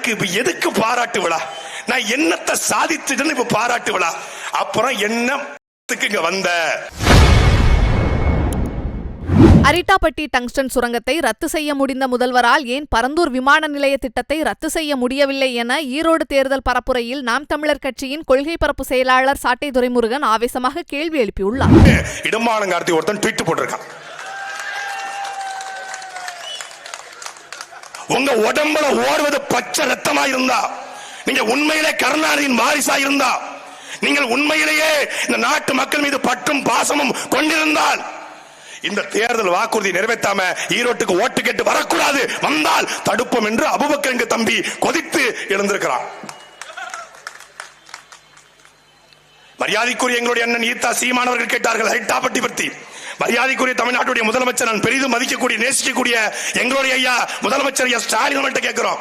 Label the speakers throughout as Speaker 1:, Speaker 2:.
Speaker 1: எனக்கு இப்ப எதுக்கு பாராட்டு விழா? நான் என்னத்தை சாதிச்சுட்டேன்னு இப்ப பாராட்டு விழா? அப்புறம் என்ன இங்க வந்த?
Speaker 2: அரிட்டாப்பட்டி டங்ஸ்டன் சுரங்கத்தை ரத்து செய்ய முடிந்த முதல்வரால் ஏன் பரந்தூர் விமான நிலைய திட்டத்தை ரத்து செய்ய முடியவில்லை என ஈரோடு தேர்தல் பரப்புரையில் நாம் தமிழர் கட்சியின் கொள்கை பரப்பு செயலாளர் சாட்டை துரைமுருகன் ஆவேசமாக கேள்வி எழுப்பியுள்ளார்.
Speaker 1: இடமானங்கார்த்தி ஒருத்தன் ட்வீட் போட்டிருக்கான். உங்க உடம்புல ஓடுவது பச்சை ரத்தமா இருந்தா நீங்க உண்மையிலே கருணாநிதியின் வாரிசா இருந்தா நீங்கள் உண்மையிலேயே இந்த நாட்டு மக்கள் மீது பற்றும் பாசமும் கொண்டிருந்தால் இந்த தேர்தல் வாக்குறுதி நிறைவேற்றாம ஈரோட்டுக்கு ஓட்டு கேட்டு வரக்கூடாது. வந்தால் தடுப்போம் என்று அபுபக்கரங்க தம்பி கொதித்து எழுந்திருக்கிறான். மரியாதைக்குரிய எங்களுடைய அண்ணன் ஈத்தா சீமானவர்கள் கேட்டார்கள் ஹைட்டாப்பட்டி பற்றி மரியாதைக்குரிய தமிழ்நாட்டுடைய முதலமைச்சர் நான் பெரிதும் மதிக்கக்கூடிய நேசிக்கக்கூடிய எங்களுடைய ஐயா முதலமைச்சர் ஐயா ஸ்டாலின் அவர்கிட்ட கேட்கிறோம்.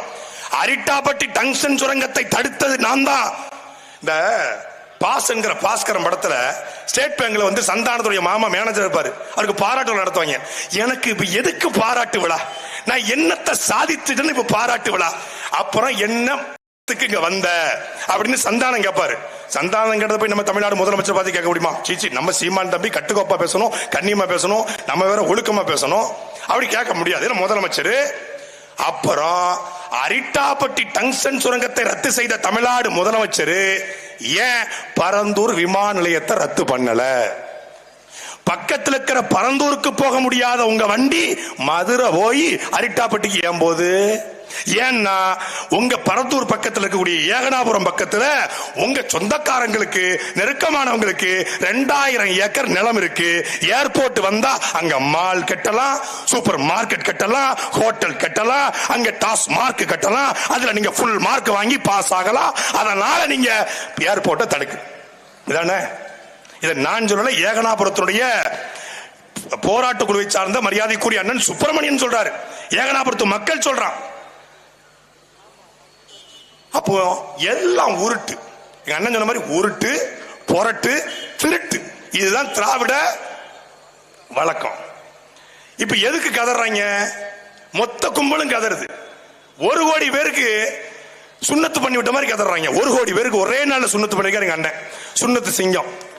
Speaker 1: அரிட்டாப்பட்டி டங்ஷன் சுரங்கத்தை தடுத்தது நான் தான் இந்த பாஸ்ங்கிற பாஸ்கரம் படத்துல ஸ்டேட் பேங்க்ல வந்து சந்தானத்துடைய மாமா மேனேஜர் இருப்பாரு. அவருக்கு பாராட்டு விழா நடத்துவாங்க. எனக்கு இப்ப எதுக்கு பாராட்டு விழா? நான் என்னத்தை சாதித்துட்டேன்னு இப்ப பாராட்டு விழா? அப்புறம் என்ன இங்க வந்த அப்படின்னு சந்தானம் கேட்பாரு சந்தானம் கேட்டத போய் நம்ம தமிழ்நாடு முதலமைச்சர் பார்த்து கேட்க முடியுமா? சீச்சி நம்ம சீமான் தம்பி கட்டுக்கோப்பா பேசணும் கண்ணியமா பேசணும் நம்ம வேற ஒழுக்கமா பேசணும். அப்படி கேட்க முடியாது. ஏன்னா முதலமைச்சர் அப்புறம் அரிட்டாப்பட்டி டங்ஸ்டன் சுரங்கத்தை ரத்து செய்த தமிழ்நாடு முதலமைச்சர் ஏன் பரந்தூர் விமான நிலையத்தை ரத்து பண்ணல? பக்கத்தில் இருக்கிற பரந்தூருக்கு போக முடியாத உங்க வண்டி மதுரை போய் அரிட்டாப்பட்டிக்கு ஏன் போது ஏன்னா உங்க பரந்தூர் பக்கத்தில் இருக்கக்கூடிய ஏகனாபுரம் பக்கத்துல உங்க சொந்தக்காரங்களுக்கு நெருக்கமானவங்களுக்கு ரெண்டாயிரம் ஏக்கர் நிலம் இருக்கு. ஏர்போர்ட் வந்தா அங்க மால் கட்டலாம் சூப்பர் மார்க்கெட் கட்டலாம் ஹோட்டல் கட்டலாம் அங்க டாஸ் மார்க் கட்டலாம். அதுல நீங்க ஃபுல் மார்க் வாங்கி பாஸ் ஆகலாம். அதனால நீங்க ஏர்போர்ட்டை தடுக்கு. இதானே? இதை நான் சொல்லல ஏகனாபுரத்தினுடைய போராட்ட குழுவை சார்ந்த மரியாதைக்குரிய அண்ணன் சுப்பிரமணியன் சொல்றாரு. ஏகனாபுரத்து மக்கள் சொல்றான். அப்போ எல்லாம் உருட்டு. எங்க அண்ணன் சொன்ன மாதிரி உருட்டு பொரட்டு திருட்டு. இதுதான் திராவிட வழக்கம். இப்ப எதுக்கு கதறாங்க? மொத்த கும்பலும் கதறுது. ஒரு கோடி பேருக்கு சுண்ணத்து பண்ணி விட்ட மாதிரி கதறாங்க. ஒரு கோடி பேருக்கு ஒரே நாள்ல சுண்ணத்து பண்ணிருக்காரு எங்க அண்ணன். சுண்ணத்து சிங்கம்.